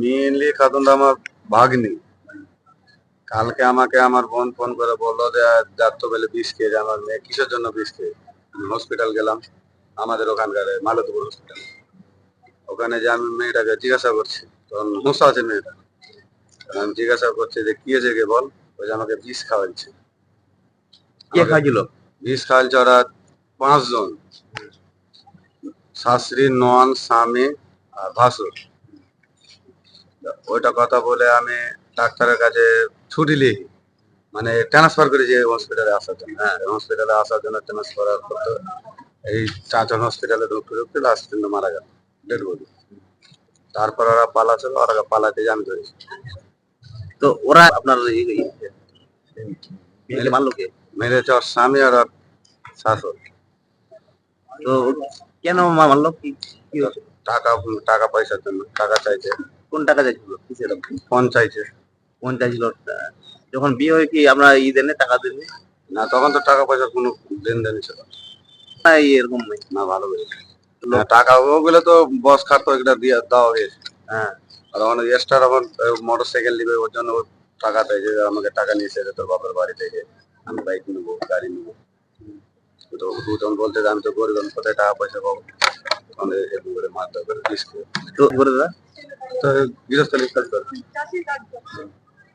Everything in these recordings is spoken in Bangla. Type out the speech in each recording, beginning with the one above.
মেনলি খাতুনটা আমার ভাগ্নি। কালকে আমাকে আমার বোন ফোন করে বলল যে তো বেলে বিষ খেয়ে আমার মেয়ে কিসের জন্য বিষ খেয়ে? হসপিটাল গেলাম আমাদের ওখানকার মালতীপুর হসপিটাল ওখানে যে আমি মেয়েটাকে জিজ্ঞাসা করছি তখন মুসা আছে মেয়েটা। আমি জিজ্ঞাসা করছি যে কি হয়েছে কে বল? ওই যে আমাকে বিষ খাওয়াচ্ছে কে খাইছিল? বিষ খাওয়াচ্ছে ওরা পাঁচজন। শাশুড়ি নন স্বামী আর ভাসুর। ওইটা কথা বলে আমি ডাক্তারের কাছে ছুটি লিখি মানে ট্রান্সফার করেছি হসপিটালে আসার জন্য। হ্যাঁ হসপিটালে আসার জন্য ট্রান্সফার করতে এই চারজন হসপিটালে ঢুকতে ঢুকতে লাস্ট দিন মারা গেল ডেড বডি তারপর ওরা পালাচ্ছিল ওরা পালাতে যে আমি ধরেছি। তো ওরা আপনার মারলো কে? মেরেছে ওর স্বামী আর ওর শাশুড়। তো কেন মা- মারলো? কি কি টাকা টাকা পয়সার জন্য টাকা চাইছে। কোন টাকা চাইছিল? কিসের চাইছে কোন যখন বিয়ে হয়ে কি আমরা ই দেনে টাকা দেনে না? তখন তো টাকা পয়সার কোনো লেনদেন ছিল না। না এই এরকম নেই। না ভালো করেছে না, টাকা ওগুলো তো বস খাট এটা দিয়ে দেওয়া হয়েছে। হ্যাঁ। আর অনেক এক্সট্রা আমার মোটর সাইকেল নিবে ওর জন্য ও টাকা দেয় যে আমাকে টাকা নিয়ে এসে তোর বাপের বাড়ি থেকে। আমি বাইক নেব গাড়ি নেব। তো তখন বলতে যে আমি তো গরিব আমি কোথায় টাকা পয়সা পাবো? তখন এরকম করে মারধর করে বিষ খেয়ে। তো করে দাদা? তো গৃহস্থলী কাজ করে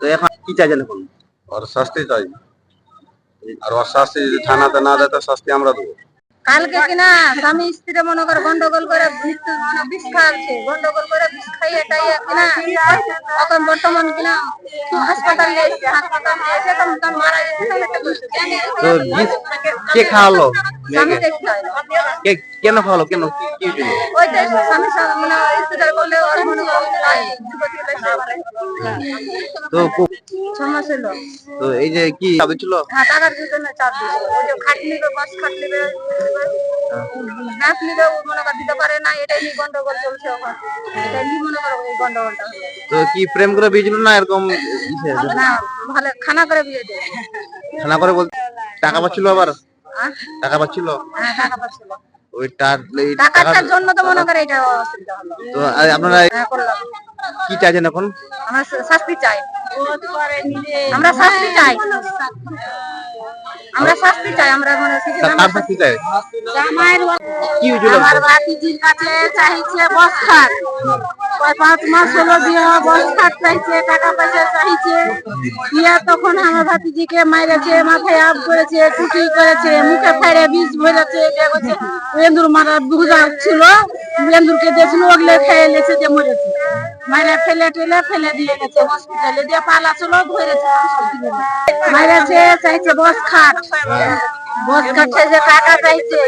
তো এখন কি চাইছেন এখন ওর শাস্তি চাই। আর ওর শাস্তি যদি থানাতে না দেয় তো শাস্তি আমরা দেবো। কালকে কিনা স্বামী স্ত্রী মনে করে গন্ডগোল করে বিষ খাওয়াচ্ছে গন্ডগোল করে বিষ খাইয়ে টাইয়ে কিনা এখন বর্তমান কিনা হাসপাতাল হাসপাতাল নিয়ে এসে তখন তখন মারা গেছে তখন একটা দোষ আছে। তো বিষ কে খাওয়ালো? কে কেন খাওয়ালো কেন? মানে মনে তো এই যে কি চাবি ছিল? হ্যাঁ টাকার জন্য চাপ ওই যে খাট নিবে বাস খাট নিবে ব্যাংক নিবে মনে কর দিতে পারে না এটাই নিয়ে গন্ডগোল চলছে ওখানে এটাই নিয়ে মনে করো এই গন্ডগোলটা তো কি প্রেম করে বিয়ে না এরকম ভালো খানা করে বিয়ে দেয় খানা করে বলতে টাকা পাচ্ছিল আবার? টাকা পাচ্ছিল? হ্যাঁ টাকা পাচ্ছিল। ওই টার টাকাটার জন্য তো মনে করে এটা অসুবিধা হলো। তো আপনারা হ্যাঁ কি চাইছেন এখন? আমরা শাস্তি চাই। আমরা শাস্তি চাই। আমরা শাস্তি চাই আমরা মানে কিছু তা- কার শাস্তি চাই? জামাইয়ের কি হয়েছিল? আমার ভাতিজির কাছে চাইছে বস খাট ওই পাঁচ মাস হলো বিয়ে হওয়া বস খাট চাইছে টাকা পয়সা চাইছে। দিয়ে তখন আমার ভাতিজিকে মাইরেছে, মাথায় আপ করেছে টুটি করেছে মুখে ফাইড়ে বিষ ভরেছে এন্দুর মারার বুঝা ছিল। এন্দুরকে দিয়েছিল ওগুলো খেয়ে লেছে যে মরেছে। মাইরে ফেলে টেলে ফেলে দিয়ে গেছে হসপিটালে দিয়ে পালা ছিল ধরেছে মাইরেছে, চাইছে বস খাট। বস খাট চাইছে টাকা চাইছে।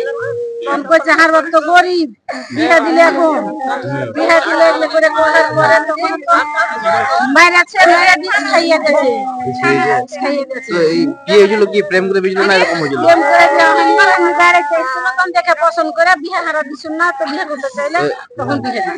তখন কইছে হার বাপ তো গরিব বিয়ে দিলে এখন বিয়ে দিলে এগুলো করে করার পরে তখন মাইরেছে মেরে বিষ খাইয়ে দিয়েছে খাইয়ে এই বিয়ে হয়েছিল কি প্রেম করে বিয়ে ছিল না এরকম হয়েছিল প্রেম করে বিয়ে হয়নি, আমি বাড়িতে এসেছিল, তখন দেখে পছন্দ করে বিয়ে হারা দিছিল না তো বিয়ে করতে চাইলে তখন বিয়ে দিল